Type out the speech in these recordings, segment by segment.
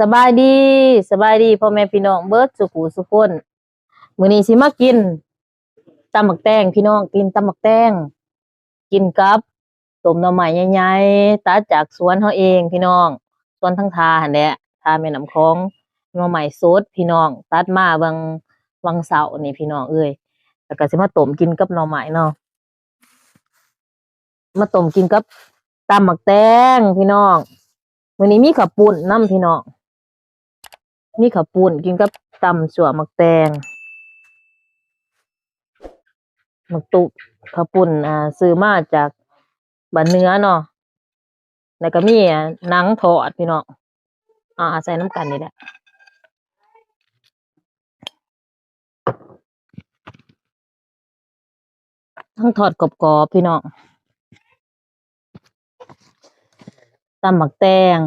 สบายดีสบายดีพ่อแม่พี่น้องเบิร์ดสุขุสุขคนมื้อนี้สิมากินตำบักแตงพี่น้องกินตำบักแตงกินกับต้มหน่อไม้ใหญ่ๆตัดจากสวนเฮาเองพี่น้องสวนทั้งทาหั่นแหละทาแม่น้ำคลองหน่อไม้สดพี่น้อง ตัดมาบางวังเสาร์นี่พี่น้องเอ้ยแล้วก็สิมาต้มกินกับหน่อไม้เนาะมาต้มกินกับตำบักแตงพี่น้อง มื้อนี้มีข้าปุ้นนํพี่น้องมีข้าปุ้นกินกับตำสั่วมักแตงมักตุข้าปุ้นอ่าซื้อมาจากบ้านเนื้อเนาะแล้วก็มีอ่าหนังทอดพี่น้องอ่าใส่น้ำกันนี่แหละทั้งทอดกรอบๆพี่น้อง ตำหมักแตง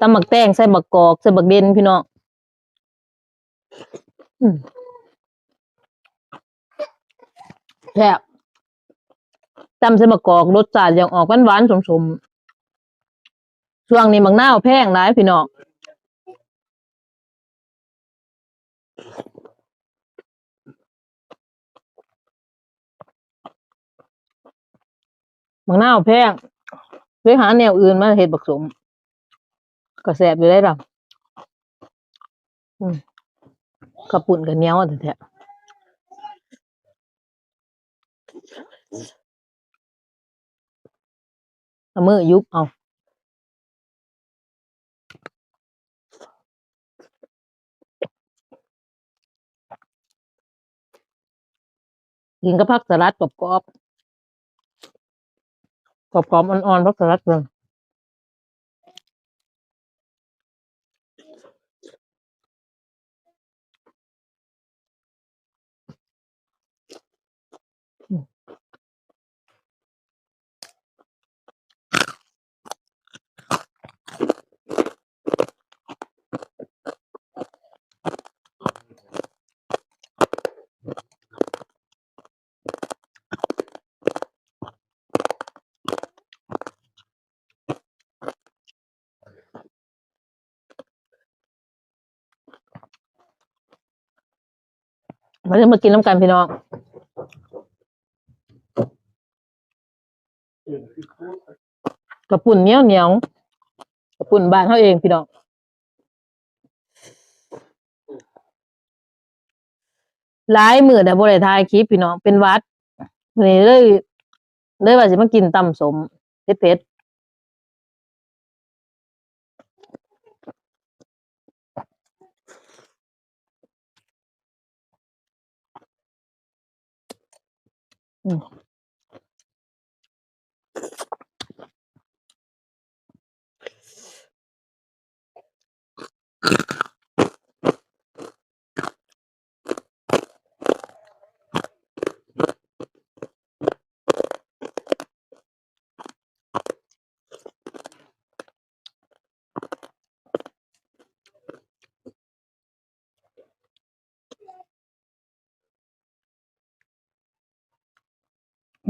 ตำหมักแตงใส่บักกอกใส่บักเด่นพี่น้องแซ่บตำใส่บักกอกรสชาติยังออกหวานๆสมๆช่วงนี้บักนาวแพงหลายพี่น้อง บักนาวแพงไปหาแนวอื่นมาเฮ็ดบักสมก็แซ่บอยู่ได้ล่ะอืมข้าวปุ่นกับเนี้ยวแท้เอามือยุบเอากินกับผักสลัดกรอบๆ กรอบๆอ่อนๆพักสลัดเลย มาเริ่มมากินน้ำกันพี่น้องกระปุ่นเหนียวเหนียวกระปุ่นบ้านเขาเองพี่น้องหลายมือแต่บริทายคลิปพี่น้องเป็นวัดวันนี้เลยเลยว่าจะมากินตำสมเผ็ด เ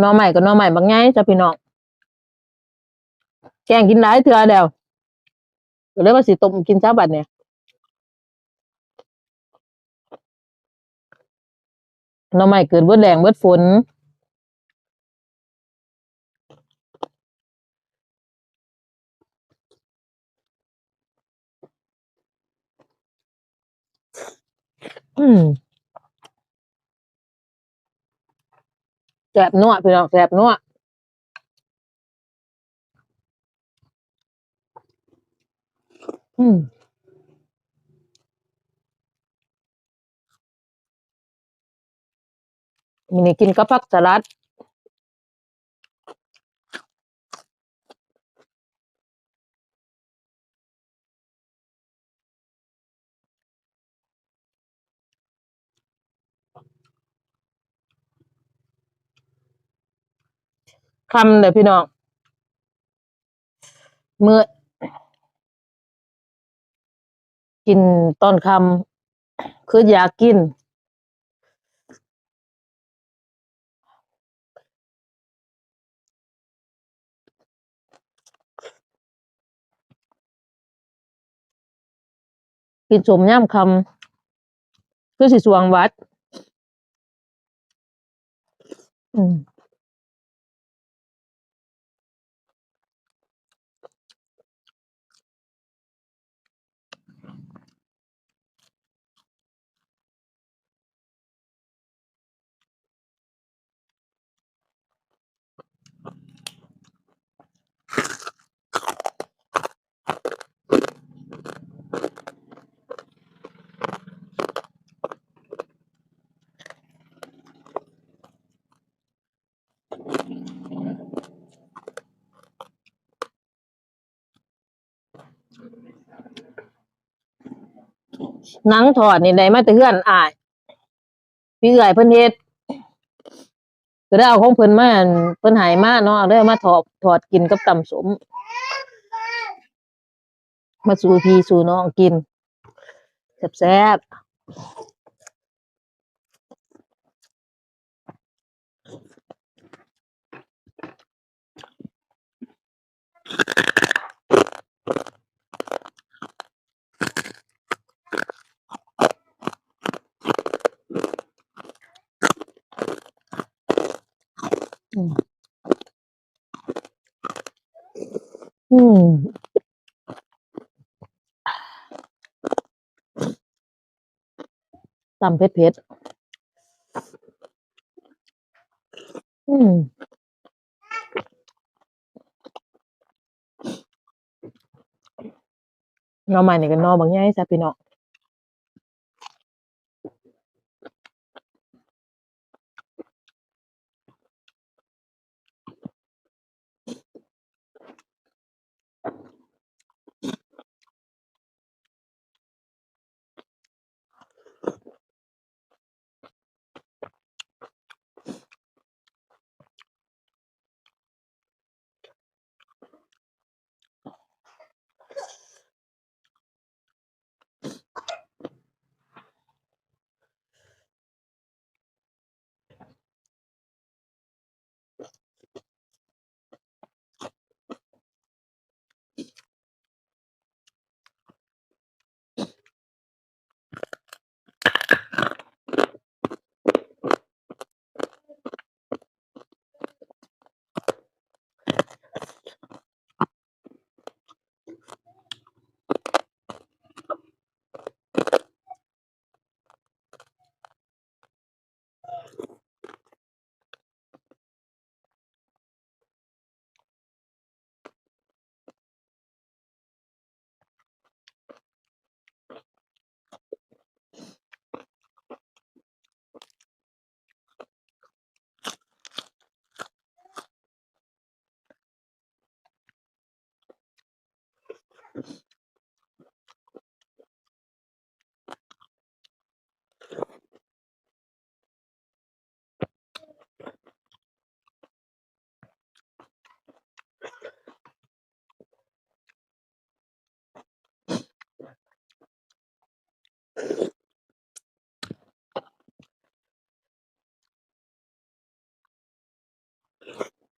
หน่อใหม่กับหน่อใหม่บางไงจ้ะพี่น้องแกงกินได้เถื่อเดียวก็เลยว่าสิต้มกินจ้าบัดเนี่ยหน่อใหม่เกิดเบิดแรงเบิดฝนอืม แสบนัวพี่น้องแสบนัวอืมมินี่กินกับผักสลัด คำเดี๋ยวพี่น้องเมื่อ กินตอนคำคืออยากกิน กินชมย่ำคำคือสิสวงวัด อืม หนังถอดนี่ได้มาแต่เฮือนอายพี่เอื้อยเพิ่นเฮ็ดก็ได้เอาของเพิ่นมาอั่นเพิ่นหายมาเนาะได้มาถอดถอดกินกับตำสม มาสู่พี่สู่น้องกินแซ่บๆ อืมตำเผ็ดๆอืมหน่อไม้นี่ก็หน่อบางแง่จ้ะพี่น้อง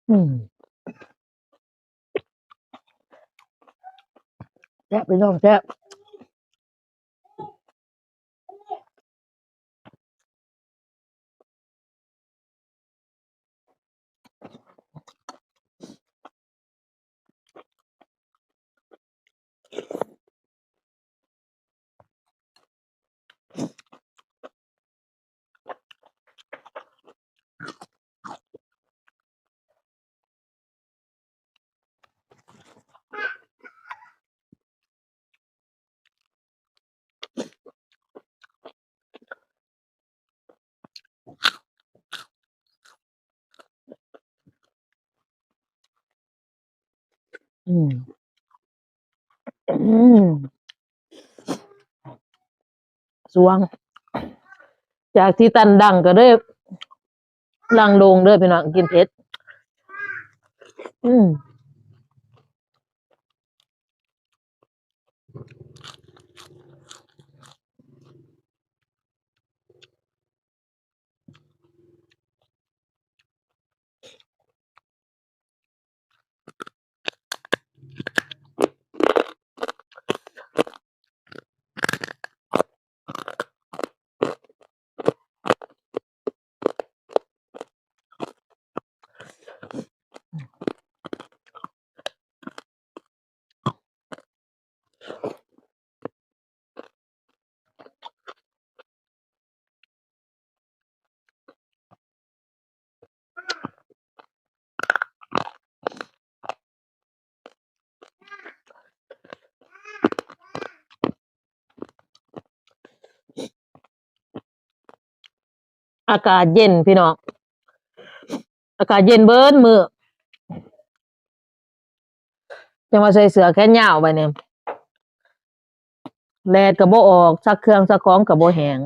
อื มแซ่บ อืม อืมสวง จากที่ตันดังก็เลยลังลงเด้อพี่น้องกินเผ็ด อืม อากาศเย็นพี่น้อง อากาศเย็นเบินมือจังมาใส่เสือแขนยาวไปเนี่ยแลดกระโบออกซักเครื่องซักของกระโบแหง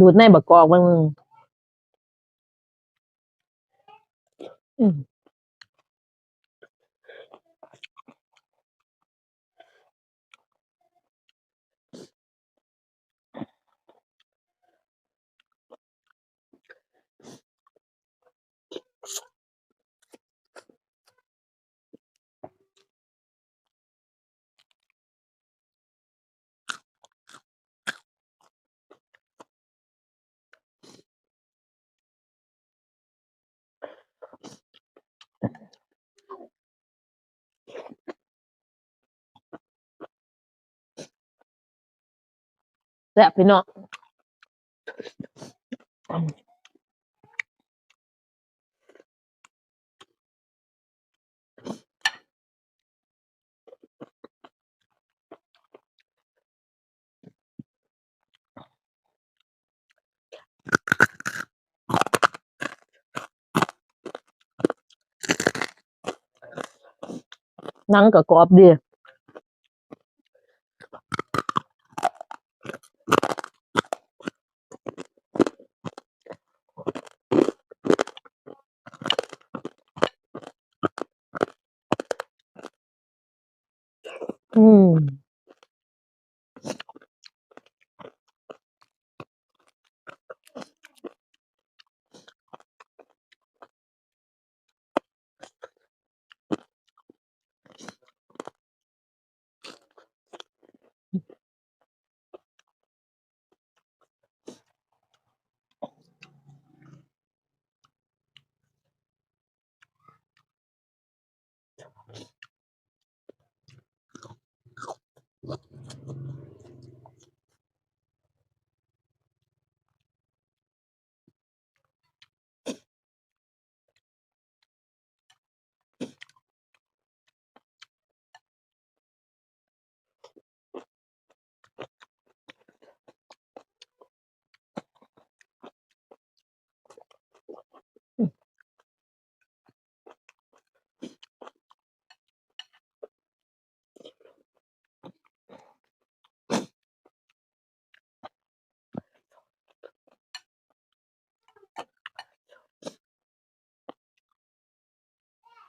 ดูดในบักกอกมันมึง ซ่บพี่น้องหนังก็กรอบดี อืม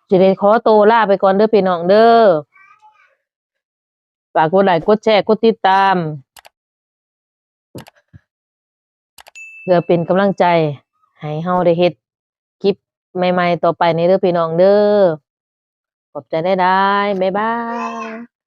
จะได้ขอโตวลาไปก่อนเด้อพี่น้องเด้อฝากกดไลค์กดแชร์กดติดตาม เพื่อเป็นกำลังใจ ให้เฮาได้เฮ็ดคลิปใหม่ ๆ ต่อไปในเด้อพี่น้องเด้อขอบใจได้ได้บ๊ายบาย